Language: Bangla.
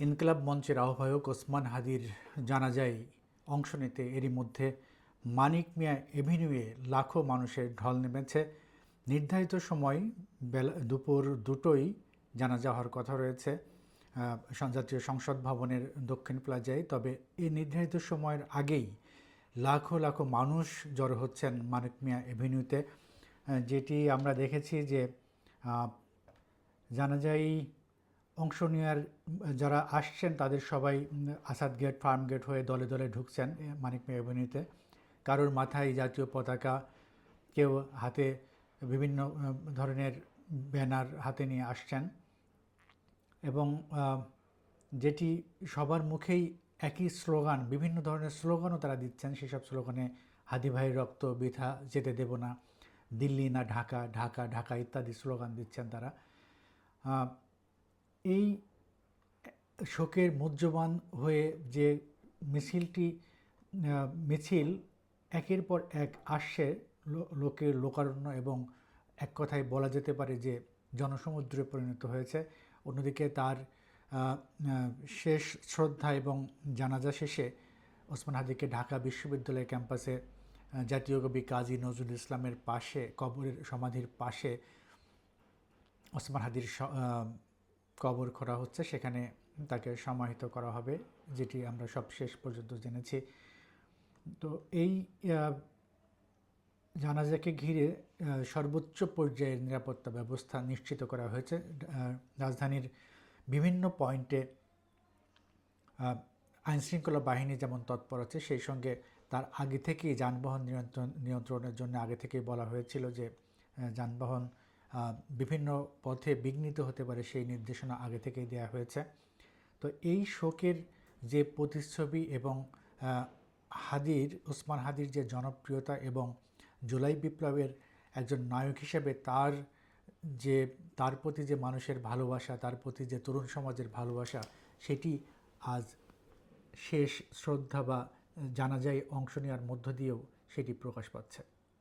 ইনকলাব মঞ্চের আহ্বায়ক ওসমান হাদির জানাজায় অংশ নিতে এরই মধ্যে মানিক মিয়া এভিনিউয়ে লাখো মানুষের ঢল নেমেছে। নির্ধারিত সময় বেলা দুপুর দুটোই জানাজা হওয়ার কথা রয়েছে। জাতীয় সংসদ ভবনের দক্ষিণ প্লাজায়। তবে এই নির্ধারিত সময়ের আগেই লাখো লাখো মানুষ জড়ো হচ্ছেন মানিক মিয়া এভিনিউতে। যেটি আমরা দেখেছি যে জানা যায় অংশ নেওয়ার, যারা আসছেন তাদের সবাই আসাদ গেট ফার্ম গেট হয়ে দলে দলে ঢুকছেন মানিক মেয়ে এভিনিউতে কারোর মাথায় জাতীয় পতাকা কেউ হাতে বিভিন্ন ধরনের ব্যানার হাতে নিয়ে আসছেন। এবং যেটি সবার মুখেই একই স্লোগান, বিভিন্ন ধরনের স্লোগানও তারা দিচ্ছেন। সেসব স্লোগানে, হাদি ভাইয়ের রক্ত বৃথা, যেতে দেব না। দিল্লি না ঢাকা ঢাকা ঢাকা ইত্যাদি স্লোগান দিচ্ছেন তারা। এই শোকের মুহ্যমান হয়ে যে মিছিলটি মিছিল একের পর এক আসছে লোকের লোকারণ্য এবং এক কথায় বলা যেতে পারে যে জনসমুদ্রে পরিণত হয়েছে। অন্যদিকে তার শেষ শ্রদ্ধা এবং জানাজা শেষে ওসমান হাদিকে ঢাকা বিশ্ববিদ্যালয় ক্যাম্পাসে জাতীয় কবি কাজী নজরুল ইসলামের পাশে, কবরের সমাধির পাশে ওসমান হাদির কবর করা হচ্ছে, সেখানে তাকে সমাহিত করা হবে, যেটি আমরা সব শেষ পর্যন্ত জেনেছি। তো এই জানাজাকে ঘিরে সর্বোচ্চ পর্যায়ের নিরাপত্তা ব্যবস্থা নিশ্চিত করা হয়েছে। রাজধানীর বিভিন্ন পয়েন্টে আইনশৃঙ্খলা বাহিনী যেমন তৎপর আছে, সেই সঙ্গে তার আগে থেকেই যানবাহন নিয়ন্ত্রণ, নিয়ন্ত্রণের জন্য আগে থেকেই বলা হয়েছিল যে যানবাহন বিভিন্ন পথে বিঘ্নিত হতে পারে সেই নির্দেশনা আগে থেকেই দেওয়া হয়েছে। তো এই শোকের যে প্রতিচ্ছবি এবং হাদির, ওসমান হাদির যে জনপ্রিয়তা এবং জুলাই বিপ্লবের একজন নায়ক হিসেবে তার যে, তার প্রতি যে মানুষের ভালোবাসা, তার প্রতি যে তরুণ সমাজের ভালোবাসা, সেটি আজ শেষ শ্রদ্ধা বা জানাজায় অংশ নেওয়ার মধ্য দিয়েও সেটি প্রকাশ পাচ্ছে।